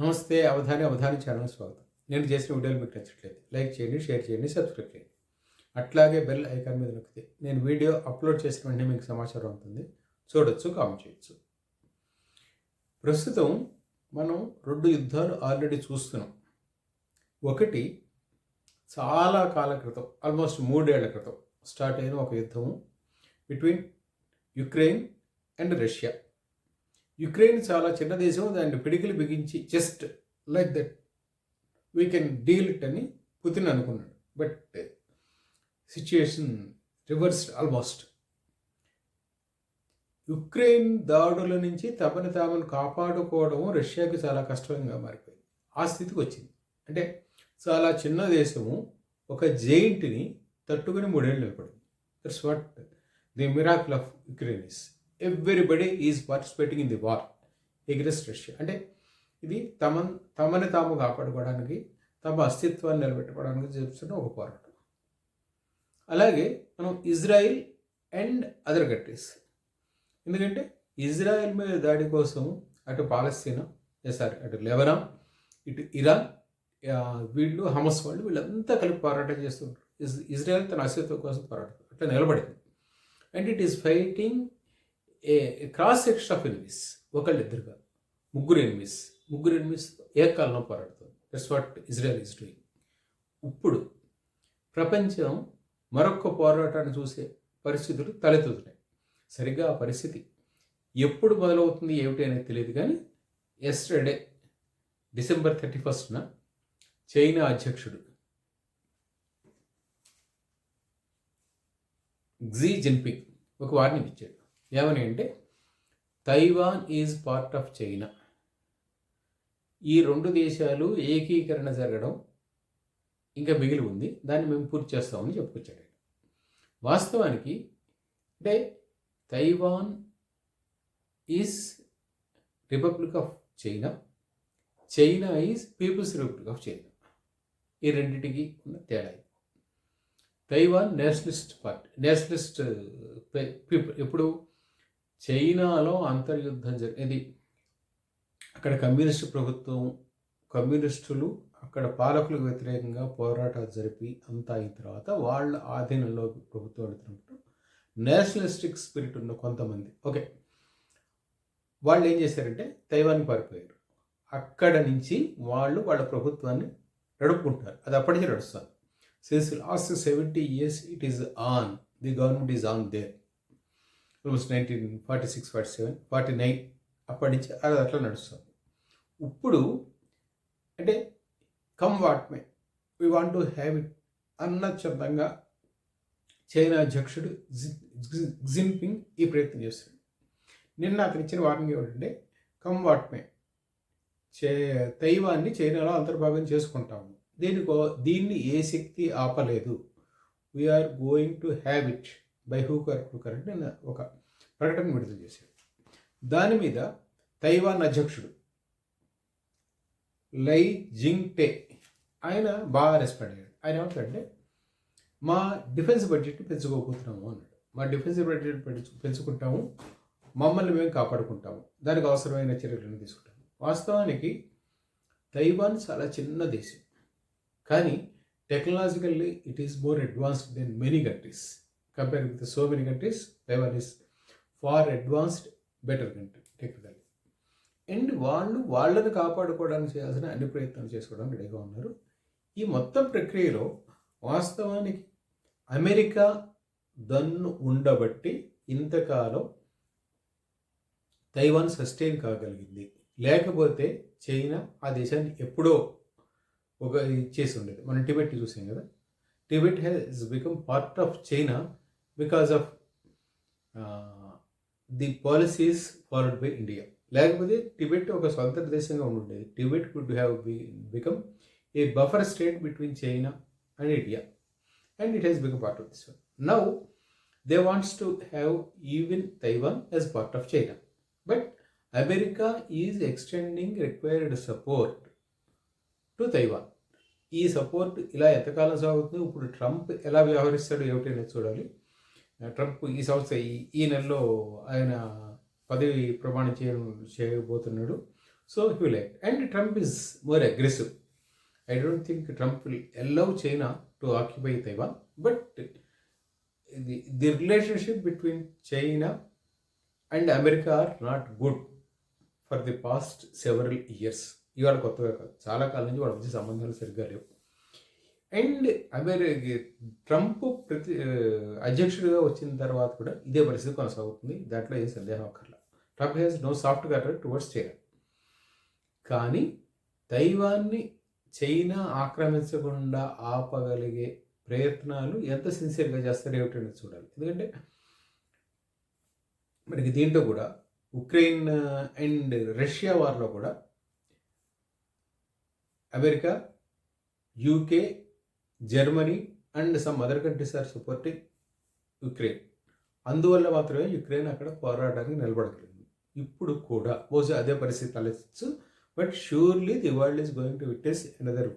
నమస్తే అవధాని అవధాని ఛానల్ స్వాగతం. నేను చేసిన వీడియోలు మీకు నచ్చట్లేదు. లైక్ చేయండి షేర్ చేయండి సబ్స్క్రైబ్ చేయండి. అట్లాగే బెల్ ఐకాన్ మీద నొక్కితే నేను వీడియో అప్లోడ్ చేసిన వెంటనే మీకు సమాచారం అవుతుంది చూడొచ్చు కామెంట్ చేయొచ్చు. ప్రస్తుతం మనం రెండు యుద్ధాలు ఆల్రెడీ చూస్తున్నాం. ఒకటి చాలా కాల క్రితం ఆల్మోస్ట్ మూడేళ్ళ క్రితం స్టార్ట్ అయిన ఒక యుద్ధము between Ukraine and Russia Ukraine చాలా చిన్న దేశం దాన్ని పిడికిలు బిగించి just like that we can deal it అని పుతిన్ అనుకున్నాడు. But situation reversed almost Ukraine దాడుల నుంచి తమను తామను కాపాడుకోవడం రష్యాకి చాలా కష్టంగా మారిపోయింది. ఆ స్థితికి వచ్చింది. అంటే చాలా చిన్న దేశము ఒక జైంట్ని తట్టుకుని మూడేళ్ళు నిలబడింది. That's what the miracle of Ukraine is everybody is participating in the war against Russia అంటే ఇది తమ తమని తాము కాపాడుకోవడానికి తమ అస్తిత్వాన్ని నిలబెట్టుకోవడానికి చేస్తున్న ఒక పోరాటం. అలాగే మనం ఇజ్రాయిల్ అండ్ అదర్ కంట్రీస్. ఎందుకంటే ఇజ్రాయెల్ మీద దాడి కోసం అటు పాలస్తీనా సారీ అటు లెబనాన్ ఇటు ఇరాన్ వీళ్ళు హమస్ వాళ్ళు వీళ్ళంతా కలిపి పోరాటం చేస్తుంటారు. ఇజ్ ఇజ్రాయెల్ తన అస్తిత్వం కోసం పోరాటం అట్లా నిలబడింది. And it is fighting a cross section of enemies ఒకళ్ళిద్దరుగా. ముగ్గురు ఎనిమిస్ ముగ్గురు ఎనిమిస్ ఏకాలంలో పోరాడుతుంది. That's what Israel is doing ఇప్పుడు ప్రపంచం మరొక పోరాటాన్ని చూసే పరిస్థితులు తలెత్తుతున్నాయి. సరిగ్గా ఆ పరిస్థితి ఎప్పుడు మొదలవుతుంది ఏమిటి అనేది తెలియదు కానీ ఎస్టర్డే డిసెంబర్ థర్టీ ఫస్ట్న చైనా అధ్యక్షుడు క్సీ జిన్పింగ్ ఒక వార్నింగ్ ఇచ్చాడు. ఏమని అంటే Taiwan is part of China. ఈ రెండు దేశాలు ఏకీకరణ జరగడం ఇంకా మిగిలి ఉంది. దాన్ని మేము పూర్తి చేస్తామని చెప్పుకొచ్చాడు. వాస్తవానికి అంటే Taiwan is Republic of China. China is People's Republic of China. ఈ రెండింటికి ఉన్న తేడా Taiwan Nationalist Party nationalist people ఎప్పుడు? చైనాలో అంతర్యుద్ధం జరిగేది అక్కడ కమ్యూనిస్టు ప్రభుత్వం కమ్యూనిస్టులు అక్కడ పాలకులకు వ్యతిరేకంగా పోరాటాలు జరిపి అంతా అయిన తర్వాత వాళ్ళ ఆధీనంలో ప్రభుత్వం వెళుతున్నప్పుడు నేషనలిస్టిక్ స్పిరిట్ ఉన్న కొంతమంది ఓకే. వాళ్ళు ఏం చేశారంటే తైవాన్ పారిపోయారు. అక్కడ నుంచి వాళ్ళు వాళ్ళ ప్రభుత్వాన్ని నడుపుకుంటారు అది అప్పటికే నడుస్తారు since last seventy years it is on the government is on there almost nineteen forty six forty seven forty nine అప్పటి నుంచి అది అట్లా నడుస్తుంది. ఇప్పుడు అంటే come what may we want to have it అన్నచందంగా China అధ్యక్షుడు జిన్పింగ్ ఈ ప్రయత్నం చేస్తాడు నిన్న అతను ఇచ్చిన వార్నింగ్ ఏమిటంటే కమ్ వాట్ మే చే తైవాన్ని చైనాలో అంతర్భాగం చేసుకుంటాము. దీనికో దీన్ని ఏ శక్తి ఆపలేదు. We are going to have it by hook or hook or అంటే ఒక ప్రకటన విడుదల చేశాడు దాని మీద తైవాన్ అధ్యక్షుడు లై జింగ్ టే ఆయన బాగా రెస్పాండ్ అయ్యాడు. ఆయన ఏమంటాడంటే మా డిఫెన్స్ బడ్జెట్ పెంచుకోబోతున్నాము అన్నాడు. మా డిఫెన్స్ బడ్జెట్ పెంచు పెంచుకుంటాము మమ్మల్ని మేము కాపాడుకుంటాము దానికి అవసరమైన చర్యలను తీసుకుంటాము. వాస్తవానికి తైవాన్ చాలా చిన్న దేశం. కానీ technologically it is more advanced than many countries. Compare with so many countries Taiwan is far advanced better country technical and వాళ్ళు వాళ్ళని కాపాడుకోవడానికి చేయాల్సిన అన్ని ప్రయత్నాలు చేసుకోవడానికి రెడీగా ఉన్నారు. ఈ మొత్తం ప్రక్రియలో వాస్తవానికి అమెరికా దన్ను ఉండబట్టి ఇంతకాలం తైవాన్ సస్టైన్ కాగలిగింది. లేకపోతే చైనా ఆ దేశాన్ని ఎప్పుడో ఒక ఇచ్చేసి ఉండేది. మనం టిబెట్ చూసాం కదా. Tibet has become part of China because of the policies followed by India లేకపోతే టిబెట్ ఒక స్వతంత్ర దేశంగా ఉండుండేది Tibet could have become a buffer state between China and India and it has become part of this now they wants to have even Taiwan as part of China but America is extending required support to Taiwan ఈ support ఇలా ఎంతకాలం సాగుతుంది? ఇప్పుడు Trump ఎలా వ్యవహరిస్తాడో ఏమిటనేది చూడాలి. Trump ఈ సంవత్సరం ఈ నెలలో ఆయన పదవి ప్రమాణం చేయడం చేయబోతున్నాడు. So he will act and Trump is more aggressive I don't think Trump will allow China to occupy Taiwan but the the relationship between China and America are not good for the past several years ఇవాళ కొత్తగా కాదు. చాలా కాలం నుంచి వాళ్ళ మధ్య సంబంధాలు సరిగ్గా లేవు. అండ్ అమెరికా ట్రంప్ ప్రతి అధ్యక్షుడిగా వచ్చిన తర్వాత కూడా ఇదే పరిస్థితి కొనసాగుతుంది. దాంట్లో ఏ సందేహం అక్కర్లా. Trump has no soft corner towards China కానీ తైవాన్ని చైనా ఆక్రమించకుండా ఆపగలిగే ప్రయత్నాలు ఎంత సిన్సియర్గా చేస్తారు ఏమిటనేది చూడాలి. ఎందుకంటే మనకి దీంట్లో కూడా ఉక్రెయిన్ అండ్ రష్యా వార్లో కూడా America UK Germany and some other countries are supporting Ukraine. అందువల్ల మాత్రమే యుక్రెయిన్ అక్కడ పోరాటానికి నిలబడగలిగింది. ఇప్పుడు కూడా బహుశా అదే పరిస్థితి తలెత్తు but surely the world is going to witness another